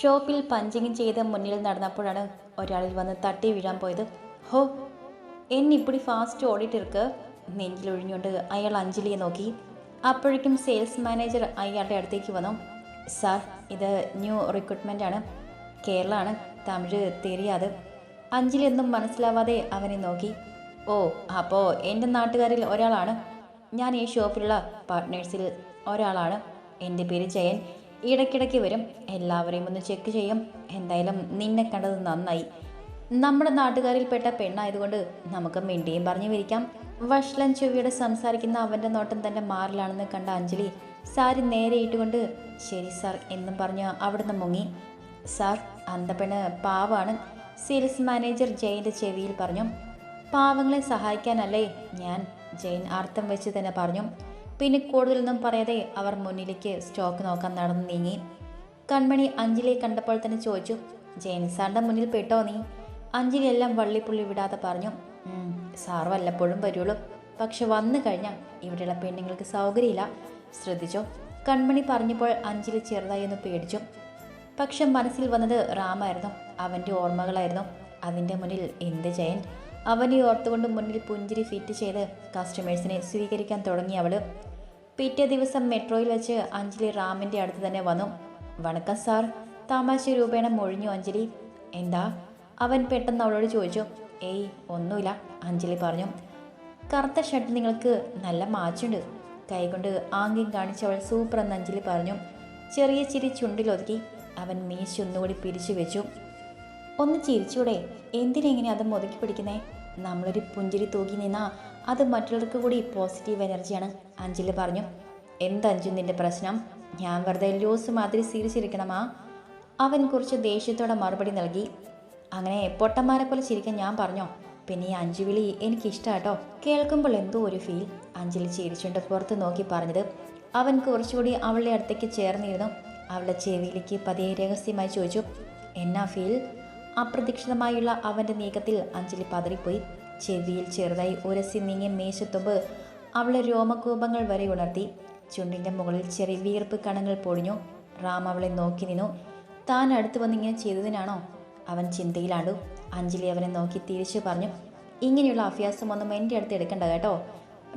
ഷോപ്പിൽ പഞ്ചിങ് ചെയ്ത് മുന്നിൽ നടന്നപ്പോഴാണ് ഒരാളിൽ വന്ന് തട്ടി വീഴാൻ പോയത്. ഹോ എന്നിപ്പിടി ഫാസ്റ്റ് ഓടിട്ടിർക്ക് നെഞ്ചിലൊഴിഞ്ഞുകൊണ്ട് അയാൾ അഞ്ജലിയെ നോക്കി. അപ്പോഴേക്കും സെയിൽസ് മാനേജർ അയാളുടെ അടുത്തേക്ക് വന്നു. സാർ ഇത് ന്യൂ റിക്രൂട്ട്മെന്റ് ആണ്. കേരളമാണ് തമിഴ് തെരിയാതെ അഞ്ജലി ഒന്നും മനസ്സിലാവാതെ അവനെ നോക്കി. ഓ അപ്പോൾ എന്റെ നാട്ടുകാരിൽ ഒരാളാണ്. ഞാൻ ഈ ഷോപ്പിലുള്ള പാർട്ട്നേഴ്സിൽ ഒരാളാണ്. എന്റെ പേര് ജയൻ. ഇടയ്ക്കിടയ്ക്ക് വരും. എല്ലാവരെയും ഒന്ന് ചെക്ക് ചെയ്യും. എന്തായാലും നിന്നെ കണ്ടത് നന്നായി. നമ്മുടെ നാട്ടുകാരിൽപ്പെട്ട പെണ്ണായതുകൊണ്ട് നമുക്ക് മിണ്ടിയും പറഞ്ഞു വിരിക്കാം. വഷ്ലൻ ചെവിയുടെ സംസാരിക്കുന്ന അവന്റെ നോട്ടം തന്റെ മാറിലാണെന്ന് കണ്ട അഞ്ജലി സാരി നേരെ ഇട്ടുകൊണ്ട് ശരി സാർ എന്നും പറഞ്ഞ് അവിടുന്ന് മുങ്ങി. സാർ അന്തപ്പെണ് പാവാണ് സെയിൽസ് മാനേജർ ജയന്റെ ചെവിയിൽ പറഞ്ഞു. പാവങ്ങളെ സഹായിക്കാനല്ലേ ഞാൻ ജെയിൻ അർത്ഥം വെച്ച് തന്നെ പറഞ്ഞു. പിന്നെ കൂടുതലൊന്നും പറയാതെ അവർ മുന്നിലേക്ക് സ്റ്റോക്ക് നോക്കാൻ നടന്നു നീങ്ങി. കൺമണി അഞ്ജലിയെ കണ്ടപ്പോൾ തന്നെ ചോദിച്ചു ജെയിൻ സാറിന്റെ മുന്നിൽ പെട്ടോ നീ? അഞ്ജലി എല്ലാം വള്ളിപ്പുള്ളി വിടാതെ പറഞ്ഞു സാർ വല്ലപ്പോഴും വരുള്ളൂ. പക്ഷെ വന്നു കഴിഞ്ഞാൽ ഇവിടെയുള്ള പെണ്ണുങ്ങൾക്ക് സൗകര്യമില്ല. ശ്രദ്ധിച്ചോ? കൺമണി പറഞ്ഞപ്പോൾ അഞ്ജലി ചെറുതായി ഒന്ന് പേടിച്ചു. പക്ഷെ മനസ്സിൽ വന്നത് റാമായിരുന്നു അവന്റെ ഓർമ്മകളായിരുന്നു. അതിന്റെ മുന്നിൽ എന്ത് ജയൻ? അവനെ ഓർത്തുകൊണ്ട് മുന്നിൽ പുഞ്ചിരി ഫിറ്റ് ചെയ്ത് കസ്റ്റമേഴ്സിനെ സ്വീകരിക്കാൻ തുടങ്ങി അവൾ. പിറ്റേ ദിവസം മെട്രോയിൽ വെച്ച് അഞ്ജലി റാമിന്റെ അടുത്ത് തന്നെ വന്നു. വണക്കം സാർ. തമാശ രൂപേണ മൊഴിഞ്ഞു അഞ്ജലി. എന്താ? അവൻ പെട്ടെന്ന് അവളോട് ചോദിച്ചു. ഏയ് ഒന്നുമില്ല അഞ്ജലി പറഞ്ഞു. കറുത്ത ഷർട്ട് നിങ്ങൾക്ക് നല്ല മാച്ചുണ്ട്. കൈകൊണ്ട് ആംഗ്യം കാണിച്ചവൾ സൂപ്പർ എന്ന് അഞ്ജലി പറഞ്ഞു. ചെറിയ ചിരി ചുണ്ടിലൊതുക്കി അവൻ മീശ ഒന്നുകൂടി പിരിച്ചു വെച്ചു. ഒന്ന് ചിരിച്ചൂടെ. എന്തിനെങ്ങനെ അത് മുതുക്കി പിടിക്കുന്നേ? നമ്മളൊരു പുഞ്ചിരി തൂക്കി നിന്നാ അത് മറ്റുള്ളവർക്ക് കൂടി പോസിറ്റീവ് എനർജിയാണ് അഞ്ജലി പറഞ്ഞു. എന്തഞ്ചു നിന്റെ പ്രശ്നം? ഞാൻ വെറുതെ ലൂസ് മാതിരി സീരിച്ചിരിക്കണമാ അവൻ കുറച്ച് ദേഷ്യത്തോടെ മറുപടി നൽകി. അങ്ങനെ പൊട്ടന്മാരെ പോലെ ചിരിക്കാൻ ഞാൻ പറഞ്ഞോ? പിന്നെ ഈ അഞ്ചു വിളി എനിക്കിഷ്ടാട്ടോ. കേൾക്കുമ്പോൾ എന്തോ ഒരു ഫീൽ അഞ്ചിൽ ചിരിച്ചുകൊണ്ട് പുറത്ത് നോക്കി പറഞ്ഞത്. അവൻ കുറച്ചുകൂടി അവളുടെ അടുത്തേക്ക് ചേർന്നിരുന്നു. അവളുടെ ചെവിയിലേക്ക് പതിയെ രഹസ്യമായി ചോദിച്ചു. എന്നാ ഫീൽ അപ്രതീക്ഷിതമായുള്ള അവന്റെ നീക്കത്തിൽ അഞ്ജലി പതറിപ്പോയി. ചെവിയിൽ ചെറുതായി ഉരസി നീങ്ങിയ മേശത്തുമ്പ് അവളെ രോമകൂപങ്ങൾ വരെ ഉണർത്തി. ചുണ്ടിന്റെ മുകളിൽ ചെറിയ വീർപ്പ് കണങ്ങൾ പൊടിഞ്ഞു. റാം അവളെ നോക്കി നിന്നു. താൻ അടുത്ത് വന്നിങ്ങനെ ചെയ്തതിനാണോ? അവൻ ചിന്തയിലാണ്ടു. അഞ്ജലി അവനെ നോക്കി തിരിച്ചു പറഞ്ഞു. ഇങ്ങനെയുള്ള അഭ്യാസമൊന്നും എന്റെ അടുത്ത് എടുക്കണ്ട കേട്ടോ.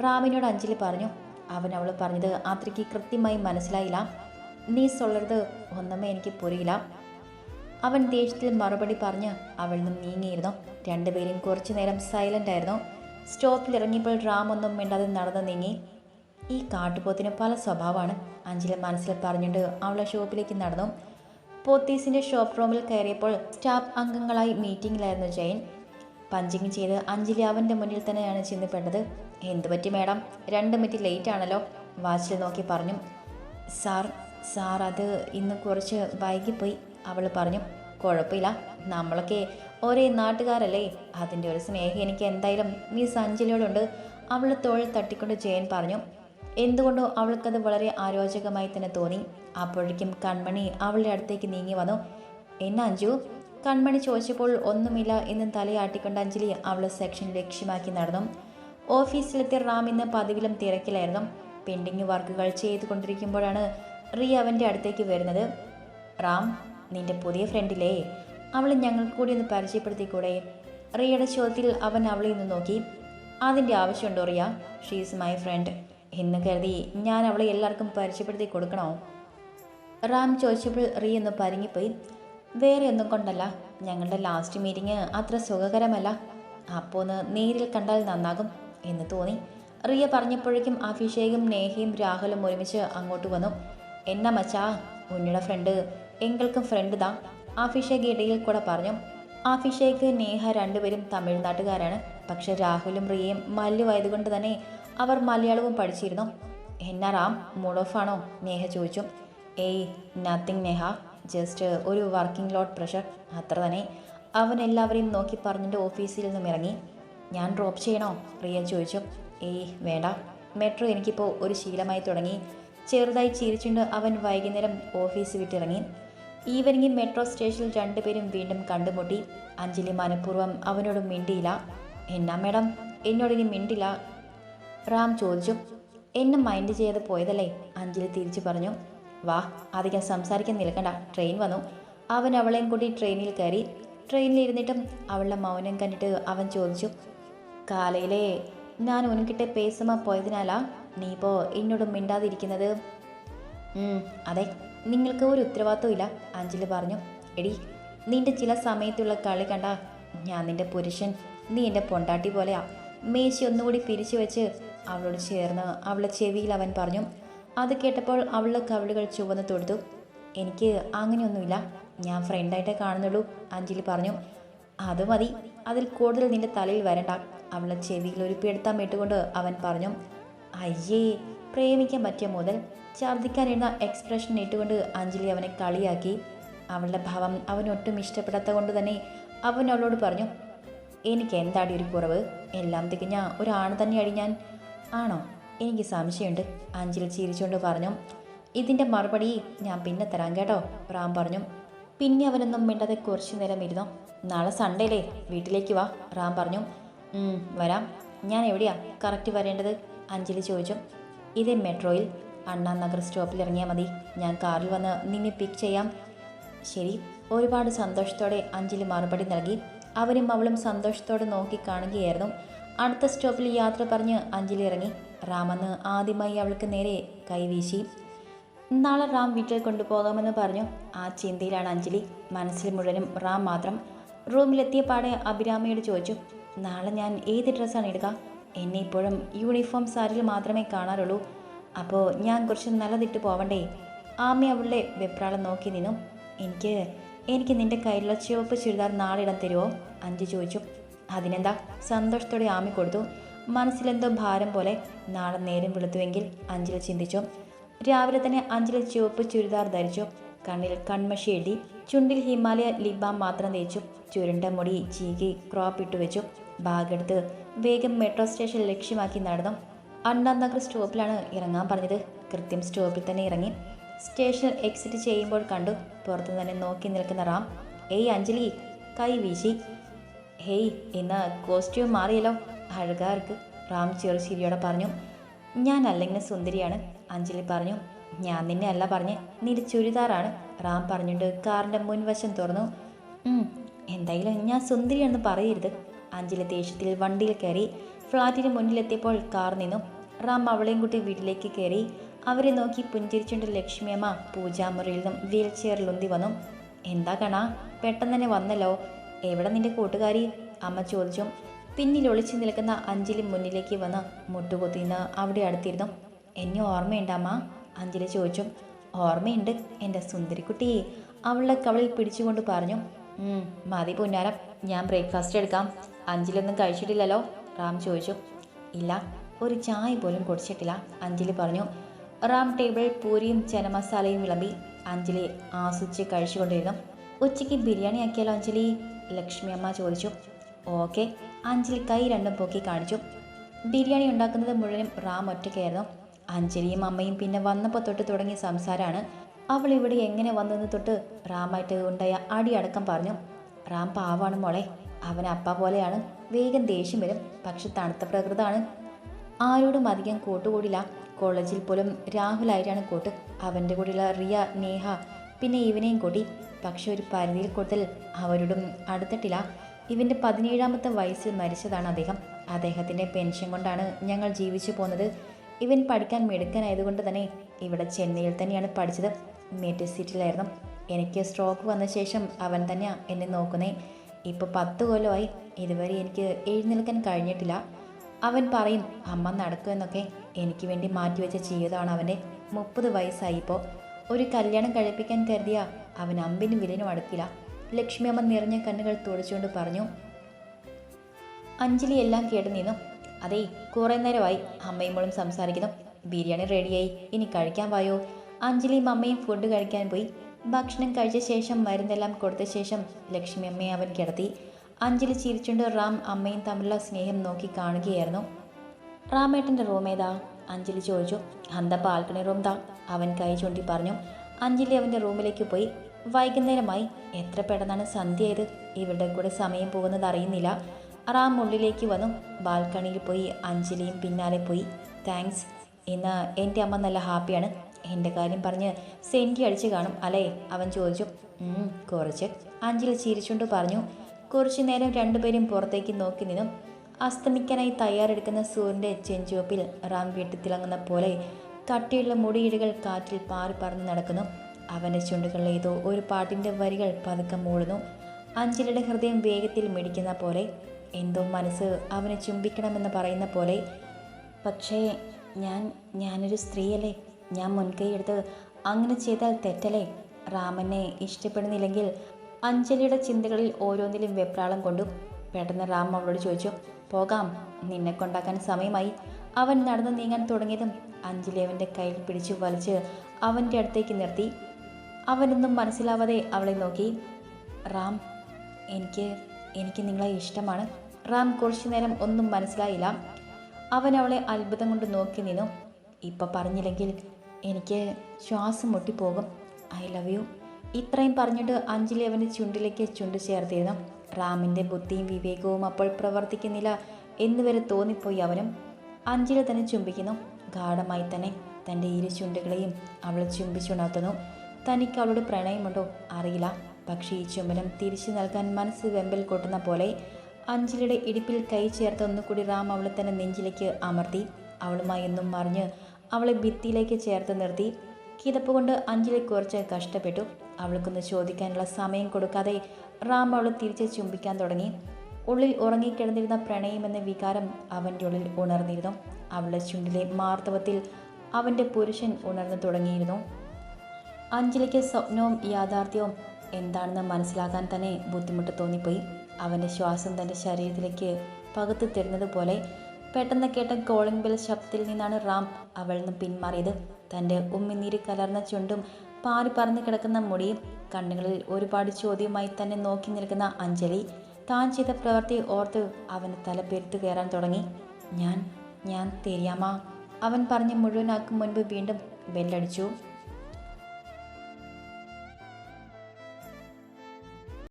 റാമിനോട് അഞ്ജലി പറഞ്ഞു. അവൻ അവൾ പറഞ്ഞത് അത്രയ്ക്ക് കൃത്യമായി മനസ്സിലായില്ല. നീ സൊല്ലരുത്. ഒന്നുമേ എനിക്ക് പുരിയില്ല. അവൻ ദേഷ്യത്തിൽ മറുപടി പറഞ്ഞ് അവൾ നിന്നും നീങ്ങിയിരുന്നു. രണ്ടുപേരും കുറച്ചു നേരം സൈലന്റ് ആയിരുന്നു. സ്റ്റോപ്പിൽ ഇറങ്ങിയപ്പോൾ റാം ഒന്നും മിണ്ടാതെ നടന്നു നീങ്ങി. ഈ കാട്ടുപോത്തിന് പല സ്വഭാവമാണ്. അഞ്ചില മനസ്സിൽ പറഞ്ഞിട്ട് അവളെ ഷോപ്പിലേക്ക് നടന്നു. പോത്തീസിന്റെ ഷോപ്പ് റൂമിൽ കയറിയപ്പോൾ സ്റ്റാഫ് അംഗങ്ങളായി മീറ്റിംഗിലായിരുന്നു ജയൻ. പഞ്ചിങ് ചെയ്ത് അഞ്ജലി അവന്റെ മുന്നിൽ തന്നെയാണ് ചെന്നപ്പെട്ടത്. എന്തു പറ്റി മേഡം? രണ്ട് മിനിറ്റ് ലേറ്റ് ആണല്ലോ. വാച്ചിൽ നോക്കി പറഞ്ഞു. സാർ സാർ അത് ഇന്ന് കുറച്ച് വൈകിപ്പോയി. അവൾ പറഞ്ഞു കുഴപ്പമില്ല. നമ്മളൊക്കെ ഒരേ നാട്ടുകാരല്ലേ. അതിന്റെ ഒരു സ്നേഹം എനിക്ക് എന്തായാലും മിസ് അഞ്ജലിയോടുണ്ട്. അവൾ തോളിൽ തട്ടിക്കൊണ്ട് ജയൻ പറഞ്ഞു എന്തുകൊണ്ടോ അവൾക്കത് വളരെ ആരോചകമായി തന്നെ തോന്നി. അപ്പോഴേക്കും കൺമണി അവളുടെ അടുത്തേക്ക് നീങ്ങി വന്നു. എന്നാ അഞ്ജു കൺമണി ചോദിച്ചപ്പോൾ ഒന്നുമില്ല എന്ന് തലയാട്ടിക്കൊണ്ട് അഞ്ജലി അവൾ സെക്ഷൻ ലക്ഷ്യമാക്കി നടന്നു. ഓഫീസിലെത്തിയ റാം ഇന്ന് പതിവിലും തിരക്കിലായിരുന്നു. പെൻഡിങ് വർക്കുകൾ ചെയ്തുകൊണ്ടിരിക്കുമ്പോഴാണ് റിയ അവന്റെ അടുത്തേക്ക് വരുന്നത്. റാം നിന്റെ പുതിയ ഫ്രണ്ടിലേ. അവളെ ഞങ്ങൾക്ക് കൂടി ഒന്ന് പരിചയപ്പെടുത്തിക്കൂടെ? റിയയുടെ ചോദ്യത്തിൽ അവൻ അവളെ നിന്ന് നോക്കി. അതിന്റെ ആവശ്യമുണ്ടോ റിയ? ഷീസ് മൈ ഫ്രണ്ട് എന്ന് കരുതി ഞാൻ അവളെ എല്ലാവർക്കും പരിചയപ്പെടുത്തി കൊടുക്കണോ? റാം ചോദിച്ചപ്പോൾ റീ ഒന്ന് പരുങ്ങിപ്പോയി. വേറെ ഒന്നും കൊണ്ടല്ല. ഞങ്ങളുടെ ലാസ്റ്റ് മീറ്റിംഗ് അത്ര സുഖകരമല്ല. അപ്പോൾ ഒന്ന് നേരിൽ കണ്ടാൽ നന്നാകും എന്ന് തോന്നി. റിയ പറഞ്ഞപ്പോഴേക്കും അഭിഷേകും നേഹയും രാഹുലും ഒരുമിച്ച് അങ്ങോട്ട് വന്നു. എന്നാ മച്ചാ ഉണ്ണിയുടെ ഫ്രണ്ട് എങ്ങൾക്കും ഫ്രണ്ട് താ ആഫിഷ ഇടയിൽ കൂടെ പറഞ്ഞു ആഫിഷയ്ക്ക് നേഹ രണ്ടുപേരും തമിഴ്നാട്ടുകാരാണ്. പക്ഷെ രാഹുലും റിയയും മല്ലുവായതുകൊണ്ട് തന്നെ അവർ മലയാളവും പഠിച്ചിരുന്നു. എന്നാ റാം മൂഡ് ഓഫ് ആണോ? നേഹ ചോദിച്ചു. ഏയ് നത്തിങ് നേഹ. ജസ്റ്റ് ഒരു വർക്കിംഗ് ലോഡ് പ്രഷർ അത്ര തന്നെ. അവൻ എല്ലാവരെയും നോക്കി പറഞ്ഞിട്ട് ഓഫീസിൽ നിന്നും ഇറങ്ങി. ഞാൻ ഡ്രോപ്പ് ചെയ്യണോ? റിയ ചോദിച്ചു. ഏയ് വേണ്ട. മെട്രോ എനിക്കിപ്പോൾ ഒരു ശീലമായി തുടങ്ങി. ചെറുതായി ചിരിച്ചുകൊണ്ട് അവൻ വൈകുന്നേരം ഓഫീസ് വിട്ടിറങ്ങി. ഈവനിങ്ങിൽ മെട്രോ സ്റ്റേഷനിൽ രണ്ടുപേരും വീണ്ടും കണ്ടുമുട്ടി. അഞ്ജലി മനഃപൂർവം അവനോട് മിണ്ടിയില്ല. എന്നാ മേഡം എന്നോടിനി മിണ്ടില്ല. റാം ചോദിച്ചു. എന്നെ മൈൻഡ് ചെയ്ത് പോയതല്ലേ? അഞ്ജലി തിരിച്ചു പറഞ്ഞു. വാ അധികം സംസാരിക്കാൻ നിൽക്കണ്ട. ട്രെയിൻ വന്നു. അവൻ അവളെയും കൂടി ട്രെയിനിൽ കയറി. ട്രെയിനിൽ ഇരുന്നിട്ടും അവളുടെ മൗനം കണ്ടിട്ട് അവൻ ചോദിച്ചു. കാലയിലെ ഞാൻ ഉനക്കിട്ട് പേസുമ പോയതിനാലാ? നീ ഇപ്പോൾ എന്നോട് മിണ്ടാതിരിക്കുന്നത്? അതെ. നിങ്ങൾക്ക് ഒരു ഉത്തരവാദിത്വം ഇല്ല അഞ്ജലി പറഞ്ഞു. എടി നിന്റെ ചില സമയത്തുള്ള കളി കണ്ട ഞാൻ നിന്റെ പുരുഷൻ നീ എന്റെ പൊണ്ടാട്ടി പോലെയാ. മേശി ഒന്നുകൂടി പിരിച്ചു വെച്ച് അവളോട് ചേർന്ന് അവളെ ചെവിയിൽ അവൻ പറഞ്ഞു. അത് കേട്ടപ്പോൾ അവളുടെ കവിളുകൾ ചുവന്ന് തൊടുത്തു. എനിക്ക് അങ്ങനെയൊന്നുമില്ല ഞാൻ ഫ്രണ്ടായിട്ടേ കാണുന്നുള്ളൂ അഞ്ജലി പറഞ്ഞു. അത് മതി അതിൽ കൂടുതൽ നിന്റെ തലയിൽ വരണ്ട. അവളെ ചെവിയിൽ ഒരു പിടുത്താൻ ഇട്ടുകൊണ്ട് അവൻ പറഞ്ഞു. അയ്യേ പ്രേമിക്കാൻ പറ്റിയ മുതൽ ഛർദ്ദിക്കാനിരുന്ന എക്സ്പ്രഷൻ ഇട്ടുകൊണ്ട് അഞ്ജലി അവനെ കളിയാക്കി. അവളുടെ ഭാവം അവനൊട്ടും ഇഷ്ടപ്പെടാത്ത കൊണ്ട് തന്നെ അവൻ അവളോട് പറഞ്ഞു എനിക്ക് എന്താടി ഒരു കുറവ്? എല്ലാം തികഞ്ഞ ഒരാണ് തന്നെയാടി ഞാൻ. ആണോ? എനിക്ക് സംശയമുണ്ട് അഞ്ജലി ചിരിച്ചുകൊണ്ട് പറഞ്ഞു. ഇതിന്റെ മറുപടി ഞാൻ പിന്നെ തരാം കേട്ടോ റാം പറഞ്ഞു. പിന്നെ അവനൊന്നും മിണ്ടാതെ കുറച്ച് നേരം ഇരുന്നു. നാളെ സൺഡേലേ വീട്ടിലേക്ക് വാ റാം പറഞ്ഞു. വരാം. ഞാൻ എവിടെയാ? കറക്റ്റ് വരേണ്ടത്? അഞ്ജലി ചോദിച്ചു. ഇതേ മെട്രോയിൽ. അണ്ണാ നഗർ സ്റ്റോപ്പിൽ ഇറങ്ങിയാൽ മതി. ഞാൻ കാറിൽ വന്ന് നിന്നെ പിക്ക് ചെയ്യാം. ശരി. ഒരുപാട് സന്തോഷത്തോടെ അഞ്ജലി മറുപടി നൽകി. അവരും അവളും സന്തോഷത്തോടെ നോക്കി കാണുകയായിരുന്നു. അടുത്ത സ്റ്റോപ്പിൽ യാത്ര പറഞ്ഞ് അഞ്ജലി ഇറങ്ങി. റാമെന്ന് ആദ്യമായി അവൾക്ക് നേരെ കൈവീശി. നാളെ റാം വീട്ടിൽ കൊണ്ടുപോകാമെന്ന് പറഞ്ഞു. ആ ചിന്തയിലാണ് അഞ്ജലി. മനസ്സിൽ മുഴുവനും റാം മാത്രം. റൂമിലെത്തിയ പാടെ അഭിരാമയോട് ചോദിച്ചു നാളെ ഞാൻ ഏത് ഡ്രസ്സാണ് ഇടുക? എന്നെ ഇപ്പോഴും യൂണിഫോം സാരിയിൽ മാത്രമേ കാണാറുള്ളൂ. അപ്പോൾ ഞാൻ കുറച്ച് നല്ലതിട്ട് പോവണ്ടേ? ആമി അവളുടെ വെപ്രാളം നോക്കി നിന്നു. എനിക്ക് എനിക്ക് നിന്റെ കയ്യിലുള്ള ചുവപ്പ് ചുരിദാർ നാളെ ഇടാൻ തരുമോ അഞ്ച് ചോദിച്ചു. അതിനെന്താ? സന്തോഷത്തോടെ ആമി കൊടുത്തു. മനസ്സിലെന്തോ ഭാരം പോലെ നാളെ നേരം വെളുത്തുവെങ്കിൽ അഞ്ചിൽ ചിന്തിച്ചു. രാവിലെ തന്നെ അഞ്ചിൽ ചുവപ്പ് ചുരിദാർ ധരിച്ചു. കണ്ണിൽ കൺമഷി എഴുതി ചുണ്ടിൽ ഹിമാലയ ലിബാം മാത്രം തേച്ചു. ചുരുണ്ട മുടി ചീകി ക്രോപ്പ് ഇട്ടു വെച്ചു. ബാഗെടുത്ത് വേഗം മെട്രോ സ്റ്റേഷൻ ലക്ഷ്യമാക്കി നടന്നു. അണ്ണാ നഗർ സ്റ്റോപ്പിലാണ് ഇറങ്ങാൻ പറഞ്ഞത്. കൃത്യം സ്റ്റോപ്പിൽ തന്നെ ഇറങ്ങി. സ്റ്റേഷനിൽ എക്സിറ്റ് ചെയ്യുമ്പോൾ കണ്ടു. പുറത്തു തന്നെ നോക്കി നിൽക്കുന്ന റാം ഏയ് അഞ്ജലി കൈ വീശി. ഹേയ് ഇന്ന് കോസ്റ്റ്യൂം മാറിയല്ലോ. അഴകാർക്ക് റാം ചെറു ചിരിയോടെ പറഞ്ഞു ഞാൻ അല്ലെങ്കിൽ സുന്ദരിയാണ് അഞ്ജലി പറഞ്ഞു. ഞാൻ നിന്നെ അല്ല പറഞ്ഞ് നിന്റെ ചുരിദാറാണ് റാം പറഞ്ഞുകൊണ്ട് കാറിന്റെ മുൻവശം തുറന്നു. "ഉം, എന്തായാലും ഞാൻ സുന്ദരിയാണെന്ന് പറയരുത് അഞ്ജലി ദേഷ്യത്തിൽ വണ്ടിയിൽ കയറി. ഫ്ലാറ്റിന് മുന്നിലെത്തിയപ്പോൾ കാർ നിന്നു. റാം അവളെയും കൂട്ടി വീട്ടിലേക്ക് കയറി. അവരെ നോക്കി പുഞ്ചിരിച്ചുകൊണ്ട് ലക്ഷ്മിയമ്മ പൂജാമുറിയിൽ നിന്നും വീൽ ചെയറിൽ ഉന്തി വന്നു. എന്താ കണാ പെട്ടെന്ന് തന്നെ വന്നല്ലോ. എവിടെ നിന്റെ കൂട്ടുകാരി? അമ്മ ചോദിച്ചു. പിന്നിൽ ഒളിച്ചു നിൽക്കുന്ന അഞ്ജലി മുന്നിലേക്ക് വന്ന് മുട്ടുകുത്തി നിന്ന് അവിടെ അടുത്തിരുന്നു. എന്നെ ഓർമ്മയുണ്ട് അമ്മ അഞ്ജലി ചോദിച്ചു. ഓർമ്മയുണ്ട് എന്റെ സുന്ദരിക്കുട്ടി അവളുടെ കവളിൽ പിടിച്ചുകൊണ്ട് പറഞ്ഞു. "ഉം, മതി പൊന്നാരം ഞാൻ ബ്രേക്ക്ഫാസ്റ്റ് എടുക്കാം. അഞ്ജലി ഒന്നും കഴിച്ചിട്ടില്ലല്ലോ. റാം ചോദിച്ചു. ഇല്ല ഒരു ചായ പോലും കുടിച്ചിട്ടില്ല അഞ്ജലി പറഞ്ഞു. റാം ടേബിൾ പൂരിയും ചനമസാലയും വിളമ്പി അഞ്ജലി ആസ്വദിച്ച് കഴിച്ചുകൊണ്ടിരുന്നു. ഉച്ചയ്ക്ക് ബിരിയാണി ആക്കിയാലോ അഞ്ജലി? ലക്ഷ്മി അമ്മ ചോദിച്ചു. ഓക്കെ അഞ്ജലി കൈ രണ്ടും പൊക്കി കാണിച്ചു. ബിരിയാണി ഉണ്ടാക്കുന്നത് മുഴുവനും റാം ഒറ്റയ്ക്കായിരുന്നു. അഞ്ജലിയും അമ്മയും പിന്നെ വന്നപ്പോൾ തൊട്ട് തുടങ്ങിയ സംസാരമാണ്. അവൾ ഇവിടെ എങ്ങനെ വന്നെന്ന് തൊട്ട് റാമായിട്ട് ഉണ്ടായ അടിയടക്കം പറഞ്ഞു. റാം പാവാണ് മോളെ അവൻ അപ്പ പോലെയാണ്. വേഗം ദേഷ്യം വരും. പക്ഷെ തണുത്ത പ്രകൃതമാണ്. ആരോടും അധികം കൂട്ടുകൂടില്ല. കോളേജിൽ പോലും രാഹുലായിട്ടാണ് കൂട്ട്. അവന്റെ കൂടെയുള്ള റിയ നേഹ പിന്നെ ഇവനെയും കൂട്ടി. പക്ഷെ ഒരു പരിധിയിൽ കൂടുതൽ അവരോടും അടുത്തിട്ടില്ല. ഇവന്റെ പതിനേഴാമത്തെ വയസ്സിൽ മരിച്ചതാണ് അദ്ദേഹം. അദ്ദേഹത്തിന്റെ പെൻഷൻ കൊണ്ടാണ് ഞങ്ങൾ ജീവിച്ചു പോകുന്നത്. ഇവൻ പഠിക്കാൻ മിടുക്കനായതുകൊണ്ട് തന്നെ ഇവിടെ ചെന്നൈയിൽ തന്നെയാണ് പഠിച്ചത്. മേറ്റ് സിറ്റിയിലായിരുന്നു എനിക്ക് സ്ട്രോക്ക് വന്ന ശേഷം അവൻ തന്നെയാണ് എന്നെ നോക്കുന്നേ. ഇപ്പോൾ പത്ത് കൊല്ലമായി ഇതുവരെ എനിക്ക് എഴുന്നേൽക്കാൻ കഴിഞ്ഞിട്ടില്ല. അവൻ പറയും അമ്മ നടക്കുമെന്നൊക്കെ എനിക്ക് വേണ്ടി മാറ്റിവെച്ച ജീവിതമാണ് അവന്റെ. മുപ്പത് വയസ്സായിപ്പോൾ ഒരു കല്യാണം കഴിപ്പിക്കാൻ കരുതിയ അവൻ അമ്പിനും വിലനും അടുക്കില്ല. ലക്ഷ്മി അമ്മ നിറഞ്ഞ കണ്ണുകൾ തുടച്ചുകൊണ്ട് പറഞ്ഞു അഞ്ജലി എല്ലാം കേട്ട് നിന്നു. അതെ കുറേ നേരമായി അമ്മയും മോളും സംസാരിക്കുന്നു. ബിരിയാണി റെഡിയായി ഇനി കഴിക്കാൻ വായോ? അഞ്ജലിയും അമ്മയും ഫുഡ് കഴിക്കാൻ പോയി. ഭക്ഷണം കഴിച്ച ശേഷം മരുന്നെല്ലാം കൊടുത്ത ശേഷം ലക്ഷ്മി അമ്മയെ അവൻ കിടത്തി. അഞ്ജലി ചിരിച്ചുകൊണ്ട് റാം അമ്മയും തമ്മിലുള്ള സ്നേഹം നോക്കി കാണുകയായിരുന്നു. റാമേട്ടന്റെ റൂം ഏതാ? അഞ്ജലി ചോദിച്ചു. അന്ത ബാൽക്കണി റൂം താ അവൻ കൈ ചൂണ്ടി പറഞ്ഞു. അഞ്ജലി അവന്റെ റൂമിലേക്ക് പോയി. വൈകുന്നേരമായി. എത്ര പെട്ടെന്നാണ് സന്ധ്യയത് ഇവരുടെ കൂടെ സമയം പോകുന്നത് അറിയുന്നില്ല. റാം ഉള്ളിലേക്ക് വന്നു. ബാൽക്കണിയിൽ പോയി അഞ്ജലിയും പിന്നാലെ പോയി. താങ്ക്സ്. ഇന്ന് എന്റെ അമ്മ നല്ല ഹാപ്പിയാണ്. എന്റെ കാര്യം പറഞ്ഞ് സെന്റി അടിച്ച് കാണും. അല്ലേ? അവൻ ചോദിച്ചു. "ഉം, കുറച്ച്. അഞ്ചിൽ ചിരിച്ചുകൊണ്ട് പറഞ്ഞു. കുറച്ചു നേരം രണ്ടുപേരും പുറത്തേക്ക് നോക്കി നിന്നും. അസ്തമിക്കാനായി തയ്യാറെടുക്കുന്ന സൂര്യന്റെ ചെഞ്ചുവപ്പിൽ റാം വെട്ടിത്തിളങ്ങുന്ന പോലെ കട്ടിയുള്ള മുടിയിഴകൾ കാറ്റിൽ പാറി പറന്ന് നടക്കുന്നു. അവന്റെ ചുണ്ടുകളിൽ ഏതോ ഒരു പാട്ടിന്റെ വരികൾ പതുക്കം മൂളുന്നു. അഞ്ജലിയുടെ ഹൃദയം വേഗത്തിൽ മിടിക്കുന്ന പോലെ എന്തോ മനസ്സ് അവനെ ചുംബിക്കണമെന്ന് പറയുന്ന പോലെ. പക്ഷേ ഞാൻ ഞാനൊരു സ്ത്രീയല്ലേ? ഞാൻ മുൻകൈ എടുത്ത് അങ്ങനെ ചെയ്താൽ തെറ്റലേ റാമനെ ഇഷ്ടപ്പെടുന്നില്ലെങ്കിൽ അഞ്ജലിയുടെ ചിന്തകളിൽ ഓരോന്നിലും വെപ്രാളം കൊണ്ടു പെട്ടെന്ന് റാം അവളോട് ചോദിച്ചു പോകാം നിന്നെ കൊണ്ടാക്കാൻ സമയമായി. അവൻ നടന്നു നീങ്ങാൻ തുടങ്ങിയതും അഞ്ജലി അവന്റെ കയ്യിൽ പിടിച്ചു വലിച്ച് അവന്റെ അടുത്തേക്ക് നിർത്തി. അവനൊന്നും മനസ്സിലാവാതെ അവളെ നോക്കി. റാം എനിക്ക് എനിക്ക് നിങ്ങളെ ഇഷ്ടമാണ്. റാം കുറച്ചു നേരം ഒന്നും മനസ്സിലായില്ല. അവൻ അവളെ അത്ഭുതം കൊണ്ട് നോക്കി നിന്നു. ഇപ്പം പറഞ്ഞില്ലെങ്കിൽ എനിക്ക് ശ്വാസം മുട്ടിപ്പോകും. ഐ ലവ് യു ഇത്രയും പറഞ്ഞിട്ട് അഞ്ജലി അവന്റെ ചുണ്ടിലേക്ക് ചുണ്ട് ചേർത്തിരുന്നു. റാമിന്റെ ബുദ്ധിയും വിവേകവും അപ്പോൾ പ്രവർത്തിക്കുന്നില്ല എന്നുവരെ തോന്നിപ്പോയി അവനും. അഞ്ജലി തന്നെ ചുംബിക്കുന്നു. ഗാഠമായി തന്നെ തന്റെ ഇരു ചുണ്ടുകളെയും അവൾ ചുംബിച്ചുണർത്തുന്നു തനിക്ക് അവളോട് പ്രണയമുണ്ടോ? അറിയില്ല. പക്ഷേ ഈ ചുംബനം തിരിച്ചു നൽകാൻ മനസ്സ് വെമ്പൽ കൊട്ടുന്ന പോലെ അഞ്ജലിയുടെ ഇടുപ്പിൽ കൈ ചേർത്ത് ഒന്നുകൂടി റാം അവളെ തന്നെ നെഞ്ചിലേക്ക് അമർത്തി. അവളുമായി എന്നും മറിഞ്ഞ് അവളെ ഭിത്തിയിലേക്ക് ചേർത്ത് നിർത്തി. കിതപ്പ് കൊണ്ട് അഞ്ജലി കുറച്ച് കഷ്ടപ്പെട്ടു. അവൾക്കൊന്ന് ചോദിക്കാനുള്ള സമയം കൊടുക്കാതെ റാം അവളെ തിരിച്ച് ചുംബിക്കാൻ തുടങ്ങി. ഉള്ളിൽ ഉറങ്ങിക്കിടന്നിരുന്ന പ്രണയം എന്ന വികാരം അവന്റെ ഉള്ളിൽ ഉണർന്നിരുന്നു. അവളുടെ ചുണ്ടിലെ മാർത്തവത്തിൽ അവന്റെ പുരുഷൻ ഉണർന്നു തുടങ്ങിയിരുന്നു. അഞ്ജലിക്ക് സ്വപ്നവും യാഥാർത്ഥ്യവും എന്താണെന്ന് മനസ്സിലാക്കാൻ തന്നെ ബുദ്ധിമുട്ട് തോന്നിപ്പോയി. അവന്റെ ശ്വാസം തന്റെ ശരീരത്തിലേക്ക് പകുത്തു തരുന്നത് പോലെ പെട്ടെന്ന് കേട്ട കോളിംഗ് ബെൽ ശബ്ദത്തിൽ നിന്നാണ് റാം അവൾ നിന്ന് പിന്മാറിയത്. തന്റെ ഉമ്മിനീര് കലർന്ന ചുണ്ടും പാറി പറന്ന് കിടക്കുന്ന മുടിയും കണ്ണുകളിൽ ഒരുപാട് ചോദ്യമായി തന്നെ നോക്കി നിൽക്കുന്ന അഞ്ജലി താൻ ചെയ്ത പ്രവൃത്തി ഓർത്ത് അവന് തല പെരുത്തു കയറാൻ തുടങ്ങി. ഞാൻ ഞാൻ തെരിയാമാ അവൻ പറഞ്ഞ് മുഴുവനാക്കും മുൻപ് വീണ്ടും ബെല്ലടിച്ചു.